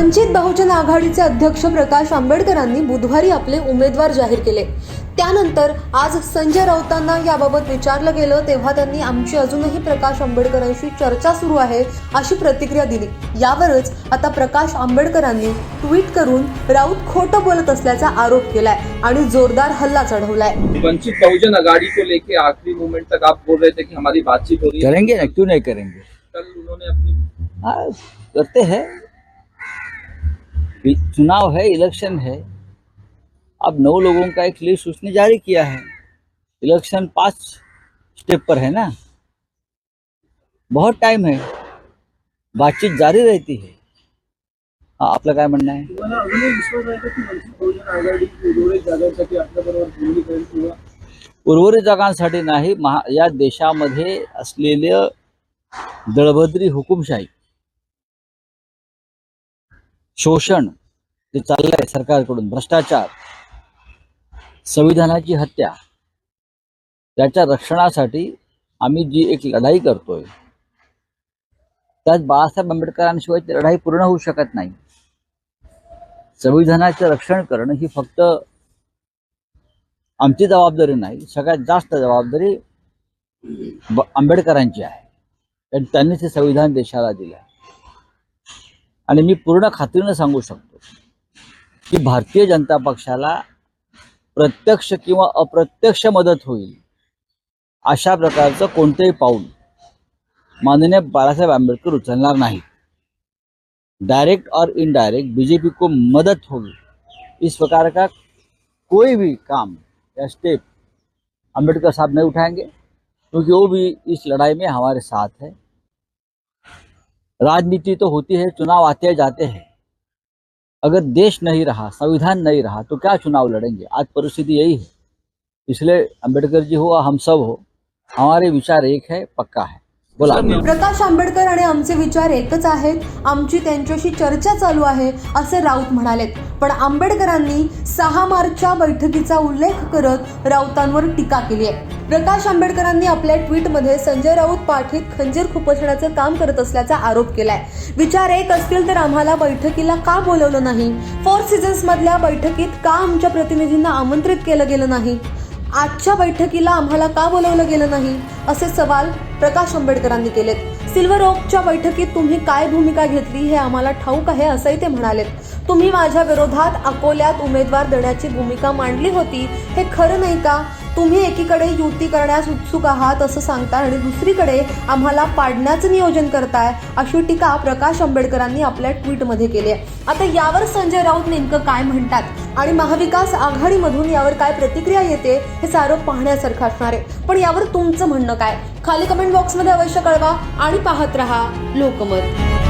वंचित बहुजन आघाडीचे अध्यक्ष प्रकाश आंबेडकरांनी बुधवारी आपले उमेदवार जाहीर केले. त्यानंतर आज संजय राऊतांना याबाबत विचारलं गेलं तेव्हा त्यांनी आमची अजूनही प्रकाश आंबेडकरांशी चर्चा सुरू आहे अशी प्रतिक्रिया दिली. यावरच आता प्रकाश आंबेडकरांनी ट्विट करून राऊत खोटं बोलत असल्याचा आरोप केलाय आणि जोरदार हल्ला चढवलाय. वंचित बहुजन अघाड़ी को लेके आखिरी मोमेंट तक आप बोल रहे थे कि हमारी बातचीत हो रही है। करेंगे ना? क्यों नहीं करेंगे? कल उन्होंने अपनी करते हैं। चुनाव है इलेक्शन है। अब नौ लोगों का एक लिस्ट उसने जारी किया है। इलेक्शन पांच स्टेप पर है ना? बहुत टाइम है। बातचीत जारी रहती है। हाँ आपलं काय म्हणणं आहे? उर्वरित जागांसाठी नाही महा या देशामध्ये असलेलं दळभद्री हुकुमशाही शोषण जे चाललंय सरकारकडून भ्रष्टाचार संविधानाची हत्या त्याच्या रक्षणासाठी आम्ही जी एक लढाई करतोय त्यात बाळासाहेब आंबेडकरांशिवाय ती लढाई पूर्ण होऊ शकत नाही. संविधानाचं रक्षण करणं ही फक्त आमची जबाबदारी नाही सगळ्यात जास्त जबाबदारी आंबेडकरांची आहे. कारण त्यांनी ते संविधान देशाला दिलं आणि मी पूर्ण खात्रीनं सांगू शकतो की भारतीय जनता पक्षाला प्रत्यक्ष किंवा अप्रत्यक्ष मदत होईल अशा प्रकारचं कोणतंही पाऊल माननीय बाळासाहेब आंबेडकर उचलणार नाही. डायरेक्ट और इनडायरेक्ट बीजेपी को मदद होगी इस प्रकार का कोई भी काम या स्टेप अम्बेडकर साहब नहीं उठाएंगे क्योंकि वो भी इस लड़ाई में हमारे साथ है। राजनीति तो होती है, चुनाव आते जाते हैं। अगर देश नहीं रहा, संविधान नहीं रहा तो क्या चुनाव लड़ेंगे? आज परिस्थिति यही है। इसलिए अंबेडकर जी हो, हम सब हो, हमारे विचार एक है, पक्का है। बोला. प्रकाश आंबेडकर आणि आमचे विचार एकच आहेत. आमची त्यांच्याशी चर्चा चालू आहे असे राऊत म्हणालेत. पण आंबेडकरांनी सहा मार्चच्या बैठकीचा उल्लेख करत राऊतांवर टीका केली आहे. प्रकाश आंबेडकरांनी आपल्या ट्विटमध्ये संजय राऊत पाठीत खंजीर खुपसण्याचं काम करत असल्याचा आरोप केलाय. विचार एक असतील तर आम्हाला बैठकीला का बोलवलं नाही? फोर सीझन्स मधल्या बैठकीत का आमच्या प्रतिनिधींना आमंत्रित केलं गेलं नाही? आजच्या बैठकीला आम्हाला का बोलवलं गेलं नाही? असे सवाल प्रकाश आंबेडकरांनी केलेत. सिल्वर ओकच्या बैठकीत तुम्ही काय भूमिका घेतली हे आम्हाला ठाऊक आहे असंही ते म्हणालेत. तुम्ही माझ्या विरोधात अकोल्यात उमेदवार देण्याची भूमिका मांडली होती हे खरं नाही का? तुम्ही एकीकडे युती करण्यास उत्सुक आहात असं सांगता आणि दुसरीकडे आम्हाला पाडण्याचं नियोजन करताय अशी टीका प्रकाश आंबेडकरांनी आपल्या ट्विटमध्ये केली आहे. आता यावर संजय राऊत नेमकं काय म्हणतात आणि महाविकास आघाडीमधून यावर काय प्रतिक्रिया येते हे सारं पाहण्यासारखं असणार आहे. पण यावर तुमचं म्हणणं काय? खाली कमेंट बॉक्समध्ये अवश्य कळवा आणि पाहत रहा लोकमत.